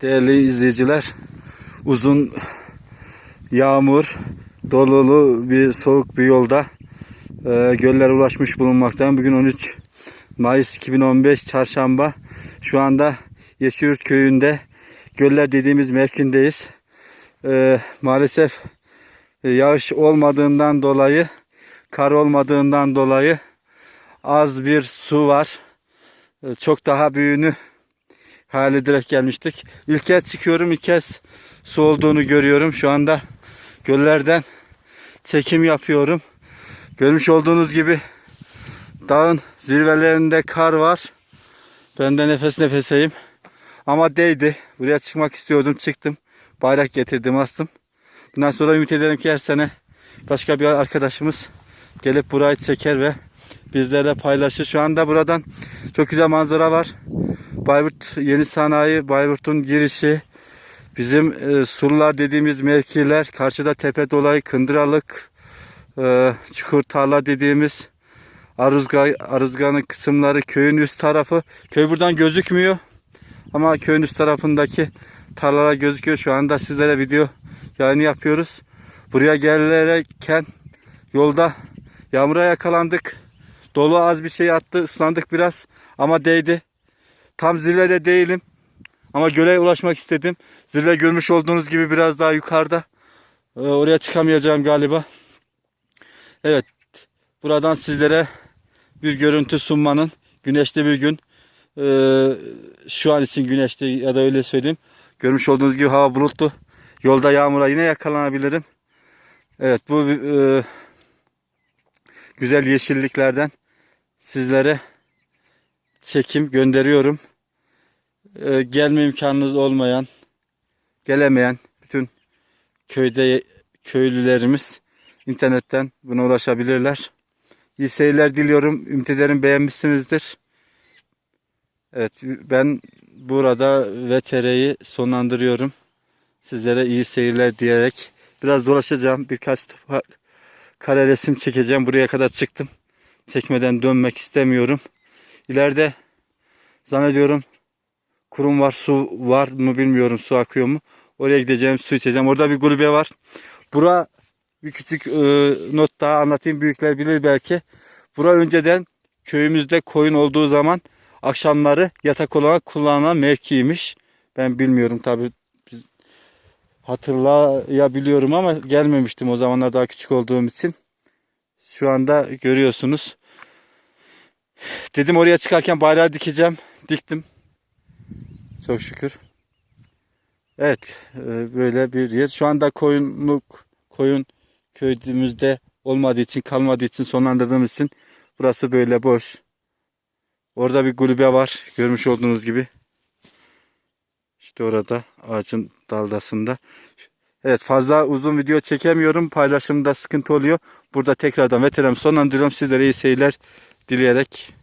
Değerli izleyiciler, uzun yağmur, dolulu bir soğuk bir yolda e, göllere ulaşmış bulunmaktan. Bugün 13 Mayıs 2015 Çarşamba. Şu anda Yeşilyurt köyünde göller dediğimiz mevkindeyiz. E, maalesef e, yağış olmadığından dolayı, kar olmadığından dolayı az bir su var. E, çok daha büyüğünü hayal ederek gelmiştik. İlk kez çıkıyorum, ilk kez su olduğunu görüyorum. Şu anda göllerden çekim yapıyorum. Görmüş olduğunuz gibi dağın zirvelerinde kar var. Ben de nefes nefeseyim. Ama değdi. Buraya çıkmak istiyordum, çıktım. Bayrak getirdim, astım. Bundan sonra ümit ederim ki her sene başka bir arkadaşımız gelip burayı çeker ve bizlerle paylaşır. Şu anda buradan çok güzel manzara var. Bayburt Yeni Sanayi, Bayburt'un girişi, bizim e, surlar dediğimiz mevkiler, karşıda tepe dolayı, Kındıralık, e, Çukur Tarla dediğimiz Aruzga, Aruzga'nın kısımları, köyün üst tarafı. Köy buradan gözükmüyor ama köyün üst tarafındaki tarlalar gözüküyor. Şu anda sizlere video yayını yapıyoruz. Buraya gelirken yolda yağmura yakalandık. Dolu az bir şey attı, ıslandık biraz ama değdi. Tam zirvede değilim. Ama göle ulaşmak istedim. Zirve görmüş olduğunuz gibi biraz daha yukarıda. Ee, oraya çıkamayacağım galiba. Evet. Buradan sizlere bir görüntü sunmanın güneşli bir gün. Ee, şu an için güneşli ya da öyle söyleyeyim. Görmüş olduğunuz gibi hava bulutlu. Yolda yağmura yine yakalanabilirim. Evet bu e, güzel yeşilliklerden sizlere çekim gönderiyorum. Ee, gelme imkanınız olmayan, gelemeyen bütün köyde köylülerimiz internetten buna ulaşabilirler. İyi seyirler diliyorum. Ümit ederim beğenmişsinizdir. Evet ben burada VTR'yi sonlandırıyorum. Sizlere iyi seyirler diyerek biraz dolaşacağım. Birkaç kare resim çekeceğim. Buraya kadar çıktım. Çekmeden dönmek istemiyorum. İleride zannediyorum kurum var, su var mı bilmiyorum su akıyor mu. Oraya gideceğim, su içeceğim. Orada bir kulübe var. Bura bir küçük e, not daha anlatayım. Büyükler bilir belki. Bura önceden köyümüzde koyun olduğu zaman akşamları yatak olarak kullanılan mevkiymiş. Ben bilmiyorum tabi hatırlayabiliyorum ama gelmemiştim o zamanlar daha küçük olduğum için. Şu anda görüyorsunuz. Dedim oraya çıkarken bayrağı dikeceğim. Diktim. Çok şükür. Evet, e, böyle bir yer. Şu anda koyunluk, koyun köyümüzde olmadığı için, kalmadığı için, sonlandırdığımız için burası böyle boş. Orada bir kulübe var. Görmüş olduğunuz gibi. İşte orada ağacın daldasında. Evet fazla uzun video çekemiyorum. Paylaşımda sıkıntı oluyor. Burada tekrardan veteran sonlandırıyorum. Sizlere iyi seyirler dileyerek